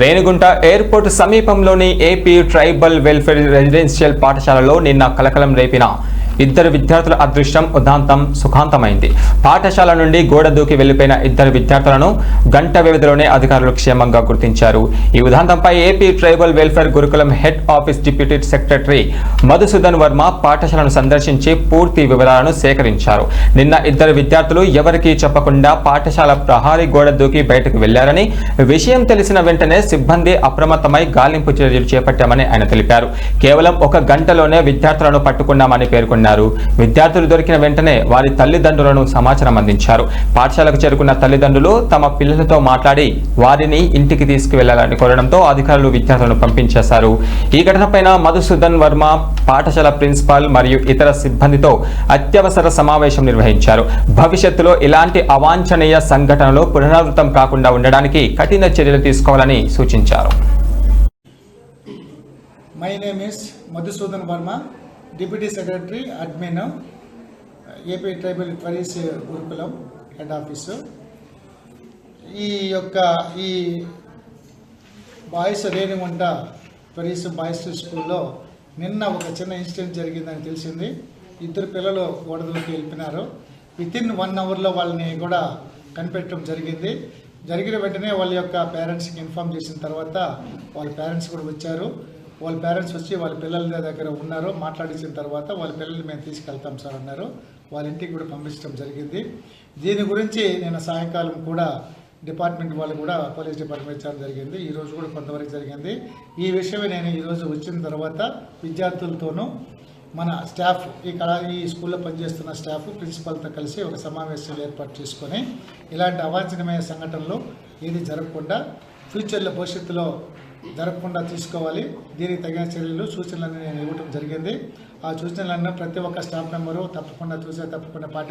Renigunta airport సమీపంలోని AP tribal welfare residential పాఠశాలలో నిన్న కలకలం రేపిన ఇద్దరు విద్యార్థుల అదృష్టం ఉదాంతం సుఖాంతమైంది. పాఠశాల నుండి గోడ దూకి వెళ్ళిపోయిన ఇద్దరు విద్యార్థులను గంట వ్యవధిలోనే అధికారులు క్షేమంగా గుర్తించారు. ఈ ఉదాంతంపై ఏపీ ట్రైబల్ వెల్ఫేర్ గురుకులం head office deputy secretary Madhusudan Varma పాఠశాలను సందర్శించి పూర్తి వివరాలను సేకరించారు. నిన్న ఇద్దరు విద్యార్థులు ఎవరికీ చెప్పకుండా పాఠశాల ప్రహారీ గోడ దూకి బయటకు వెళ్ళారని విషయం తెలిసిన వెంటనే సిబ్బంది అప్రమత్తమై గాలింపు చర్యలు చేపట్టామని ఆయన తెలిపారు. కేవలం ఒక గంటలోనే విద్యార్థులను పట్టుకున్నామని పేర్కొన్నారు. విద్యార్థులు దొరికిన వెంటనే వారి తల్లిదండ్రులను సమాచారం అందించారు. పాఠశాలకు చేరుకున్న తల్లిదండ్రులు తమ పిల్లలతో మాట్లాడి వారిని ఇంటికి తీసుకువెళ్ళాలని కోరడంతో అధికారులు విద్యార్థులను పంపించేశారు. ఈ ఘటనపైన మధుసూదన్ వర్మ పాఠశాల ప్రిన్సిపాల్ మరియు ఇతర సిబ్బందితో అత్యవసర సమావేశం నిర్వహించారు. భవిష్యత్తులో ఇలాంటి అవాంఛనీయ సంఘటనలు పునరావృతం కాకుండా ఉండడానికి కఠిన చర్యలు తీసుకోవాలని సూచించారు. My name is Madhusudan Varma. Deputy secretary admin AP tribal ట్వరీస్ గురుకులం హెడ్ ఆఫీసు. ఈ యొక్క ఈ బాయ్స్ రేణిగుంట ట్వరీస్ బాయ్స్ స్కూల్లో నిన్న ఒక చిన్న ఇన్సిడెంట్ జరిగిందని తెలిసింది. ఇద్దరు పిల్లలు గోడదూకి వెళ్ళిపోయినారు. విత్ ఇన్ వన్ అవర్లో వాళ్ళని కూడా కనిపెట్టడం జరిగింది. జరిగిన వెంటనే వాళ్ళ యొక్క పేరెంట్స్కి ఇన్ఫామ్ చేసిన తర్వాత వాళ్ళ పేరెంట్స్ కూడా వచ్చారు. వాళ్ళ పేరెంట్స్ వచ్చి వాళ్ళ పిల్లల దగ్గర ఉన్నారు. మాట్లాడించిన తర్వాత వాళ్ళ పిల్లల్ని మేము తీసుకెళ్తాం సార్ అన్నారు. వాళ్ళ ఇంటికి కూడా పంపించడం జరిగింది. దీని గురించి నేను సాయంకాలం కూడా డిపార్ట్మెంట్ వాళ్ళు కూడా పోలీస్ డిపార్ట్మెంట్ ఇచ్చడం జరిగింది. ఈరోజు కూడా కొంతవరకు జరిగింది. ఈ విషయమే నేను ఈరోజు వచ్చిన తర్వాత విద్యార్థులతోనూ మన స్టాఫ్ ఈ కళా ఈ స్కూల్లో పనిచేస్తున్న స్టాఫ్ ప్రిన్సిపల్తో కలిసి ఒక సమావేశం ఏర్పాటు చేసుకొని ఇలాంటి అవాంఛనీయమైన సంఘటనలు ఏది జరగకుండా ఫ్యూచర్లో భవిష్యత్తులో జరగకుండా తీసుకోవాలి. దీనికి తగిన చర్యలు సూచనలన్నీ నేను ఇవ్వటం జరిగింది. ఆ సూచనలన్నీ ప్రతి ఒక్క స్టాఫ్ మెంబరు తప్పకుండా చూసే తప్పకుండా పాటి